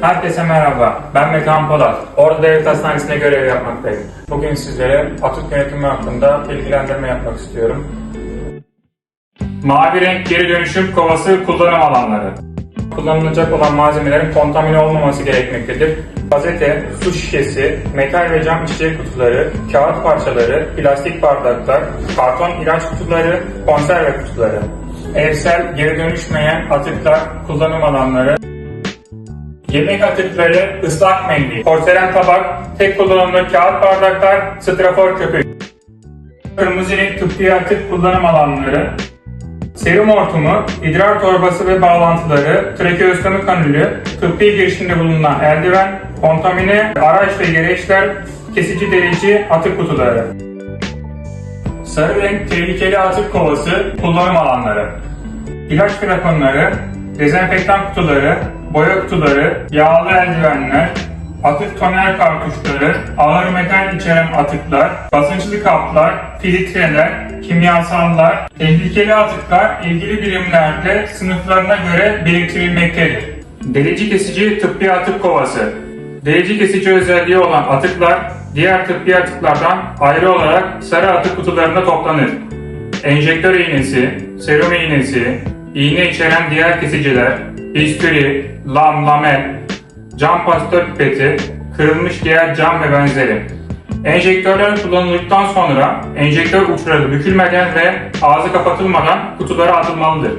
Herkese merhaba. Ben Metehan Polat. Ordu Devlet Hastanesi'nde görev yapmaktayım. Bugün sizlere atık yönetimi hakkında bilgilendirme yapmak istiyorum. Mavi renk geri dönüşüm kovası kullanım alanları. Kullanılacak olan malzemelerin kontamine olmaması gerekmektedir. Gazete, su şişesi, metal ve cam içecek kutuları, kağıt parçaları, plastik bardaklar, karton ilaç kutuları, konserve kutuları. Evsel, geri dönüşmeyen atıklar, kullanım alanları, Yemek atıkları, ıslak mendil, porselen tabak, tek kullanımlı kağıt bardaklar, strafor köpük. Kırmızı renk tıbbi atık kullanım alanları, serum hortumu, idrar torbası ve bağlantıları, trakeostomi kanülü, tıbbi girişinde bulunan eldiven, kontamine, araç ve gereçler, kesici delici atık kutuları. Sarı renk tehlikeli atık kovası kullanım alanları. İlaç flakonları, dezenfektan kutuları, boya kutuları, yağlı eldivenler, atık toner kartuşları, ağır metal içeren atıklar, basınçlı kaplar, filtreler, kimyasallar, tehlikeli atıklar ilgili birimlerde sınıflarına göre biriktirilmektedir. Delici kesici tıbbi atık kovası Delici kesici özelliği olan atıklar diğer tıbbi atıklardan ayrı olarak sarı atık kutularında toplanır. Enjektör iğnesi, serum iğnesi, iğne içeren diğer kesiciler, bisturi, lam, lamel, cam pastör pipeti, kırılmış diğer cam ve benzeri. Enjektörler kullanıldıktan sonra enjektör uçları bükülmeden ve ağzı kapatılmadan kutulara atılmalıdır.